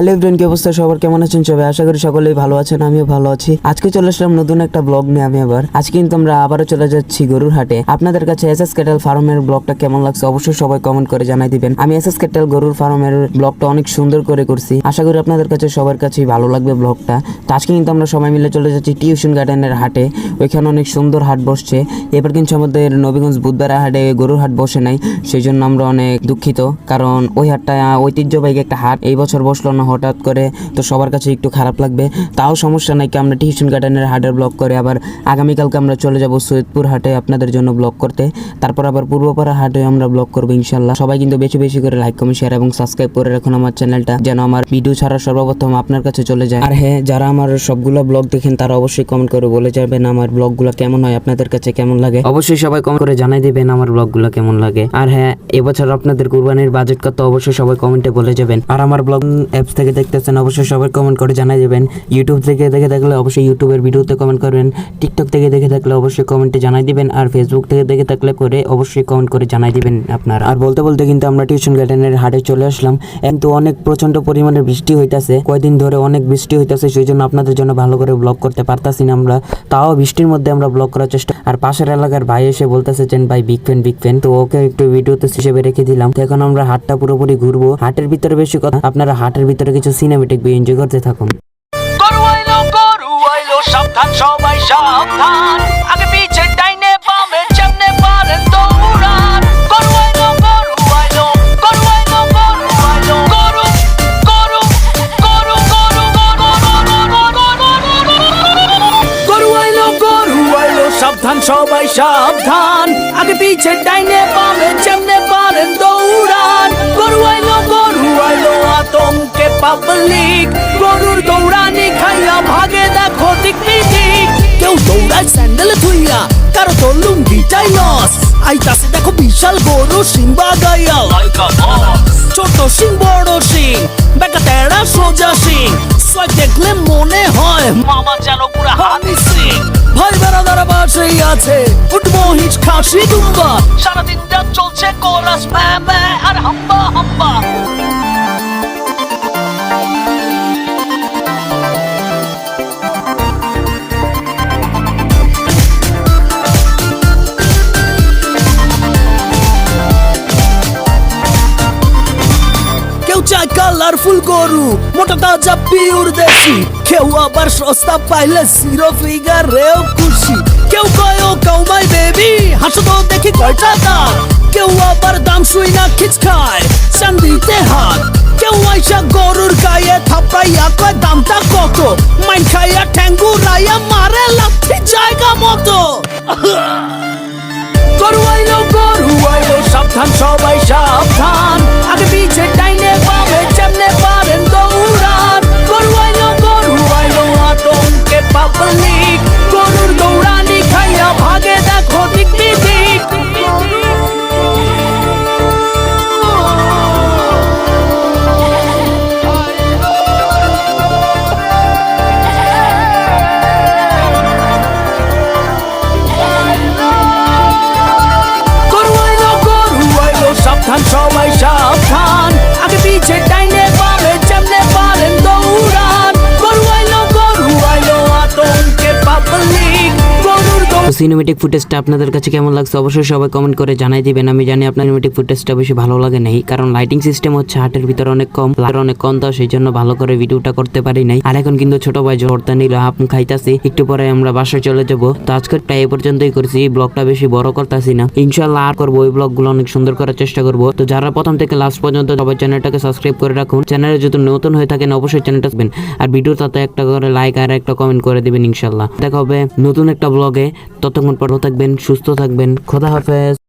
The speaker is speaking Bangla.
হ্যালো এভরিওয়ান, কি অবস্থা? সবার কেমন আছেন সবাই? আশা করি সকলেই ভালো আছেন, আমিও ভালো আছি। আজকে চলে আসলাম নতুন একটা ব্লগ নিয়ে আমি আবার। আজকে কিন্তু আমরা আবারও চলে যাচ্ছি গরুর হাটে। আপনাদের কাছে এস এস ক্যাটেল ফার্মের ব্লগটা কেমন লাগছে অবশ্যই সবাই কমেন্ট করে জানাই দিবেন। আমি এস এস ক্যাটেল গরুর ফার্মের ব্লগটা অনেক সুন্দর করে করছি। আশা করি আপনাদের কাছে সবার কাছেই ভালো লাগবে ব্লগটা তো আজকে কিন্তু আমরা সবাই মিলে চলে যাচ্ছি টিউশন গার্ডেনের হাটে। ওইখানে অনেক সুন্দর হাট বসছে। এবার কিন্তু আমাদের নবীগঞ্জ বুধবার হাটে গরুর হাট বসে নাই। সেই জন্য আমরা অনেক দুঃখিত। কারণ ওই হাটটা ঐতিহ্যবাহী একটা হাট। এই বছর বসল না হঠাৎ করে তো সবার কাছে একটু খারাপ লাগবে। তাও সমস্যা নাই কি আমরা টিউশন গার্ডেনের হাটের ব্লগ করে আবার আগামীকালকে আমরা চলে যাব সৈয়দপুর হাটে আপনাদের জন্য ব্লগ করতে। তারপর আবার পূর্বপাড়া হাটে আমরা ব্লগ করব ইনশাল্লাহ সবাই কিন্তু বেশি বেশি করে লাইক কমেন্ট শেয়ার এবং সাবস্ক্রাইব করে রাখুন আমার চ্যানেলটা, যেন আমার ভিডিও ছাড়া সর্বপ্রথম আপনার কাছে চলে যায়। আর হ্যাঁ যারা আমার সবগুলো ব্লগ দেখেন তারা অবশ্যই কমেন্ট করে বলে যাবেন আমার ব্লগগুলো কেমন হয়, আপনাদের কাছে কেমন লাগে। অবশ্যই সবাই কমেন্ট করে জানাই দেবেন আমার ব্লগগুলো কেমন লাগে। আর হ্যাঁ এবছর আপনাদের কুরবানির বাজেট কত, অবশ্যই সবাই কমেন্টে বলে যাবেন। আর আমার ব্লগ অ্যাপস থেকে দেখতেছেন অবশ্যই সবাই কমেন্ট করে জানাই দেবেন। ইউটিউব থেকে দেখে থাকলে অবশ্যই ইউটিউবের ভিডিওতে কমেন্ট করবেন। টিকটক থেকে দেখে থাকলে অবশ্যই কমেন্টে জানাই দিবেন। আর ফেসবুক থেকে দেখে থাকলে করে অবশ্যই কমেন্ট করে জানাই দিবেন আপনার। আর বলতে বলতে কিন্তু আমরা টিউশন গার্ডেনের হাটে চলে আসলাম। কিন্তু অনেক প্রচণ্ড পরিমাণে বৃষ্টি হইতাছে। কয়দিন ধরে অনেক বৃষ্টি হইতাছে সেই জন্য আপনাদের জন্য ভালো করে ব্লগ করতে পারতাছি না আমরা। তাও বৃষ্টির মধ্যে আমরা ব্লগ করার চেষ্টা আর পাশের এলাকার ভাই এসে বলতেছে যে ভাই বিগ ফ্যান বিগ ফ্যান তো ওকে একটু ভিডিওতে হিসেবে রেখে দিলাম। তো এখন আমরা হাটটা পুরোপুরি ঘুরবো। হাটের ভিতরে বেশি কথা আপনারা হাটের ভিতরে কিছু সিনেমেটিক এনজয় করতে থাকুন সবাই সাবধান আগে পিছে ডাইনে যেমনে কারও তো লুঙ্গিটাই লস আইতাছে দেখো বিশাল গরু সিংবা গাইয়া ছোট সিং বড় সিং বেকা তেড়া সোজা সিং সয় দেখলে মনে হয় মামা যেন পুরা হানি সিং ভাই বেড়াদারা পাশেই আছে উঠবো হিচ খাসি, দুম্বা। সারাদিনটা চলছে কোরাস ম্যা ম্যা, আর হাম্বা হাম্বা। কালারফুল গরু, মোটা তাজা পিওর দেশি। কেউ আবার সস্তা পাইলে জিরো ফিগার রেও খুশি। কেউ কয়, ও কাউমাই বেবি হাসো তো দেখি কয়টা দাম কেউ আবার দাম শুই না খিচ খায়, চান্দিতে হাত। কেউ আইসা গরুর গায়ে থাপড়াইয়া কয়, দামটা কত? মাইন খাইয়া ঠ্যাঙ্গু রাইয়া মারে লাথি জায়গা মতো। গরু আইলো গরু আইলো। তো সিনেমেটিক ফুটেজটা আপনাদের কাছে কেমন লাগছে অবশ্যই সবাই কমেন্ট করে জানাই দিবেন। আমি জানি আপনার সিনেমেটিক ফুটেজটা বেশি ভালো লাগে নাই, কারণ লাইটিং সিস্টেম হচ্ছে হাটের ভিতরে অনেক কম লাইট অনেক কম, তো সেই জন্য ভালো করে ভিডিওটা করতে পারি নাই। আর এখন কিন্তু ছোট ভাই জোরতা নিল হাফ খাইতাছি, একটু পরে আমরা বাসায় চলে যাব। তো আজকের এই পর্যন্তই করছি, এই ব্লগটা বেশি বড় করতেছি না। ইনশাল্লাহ আর করব ওই ব্লগগুলো অনেক সুন্দর করার চেষ্টা করব। তো যারা প্রথম থেকে লাস্ট পর্যন্ত সবাই চ্যানেলটাকে সাবস্ক্রাইব করে রাখুন। চ্যানেলে যদি নতুন হয়ে থাকেন, অবশ্যই চ্যানেলটা আর ভিডিওটাতে একটা করে লাইক আর একটা কমেন্ট করে দিবেন ইনশাল্লাহ দেখা হবে নতুন একটা ব্লগে ততক্ষণ পর থাকবেন সুস্থ থাকবেন খোদা হাফেজ।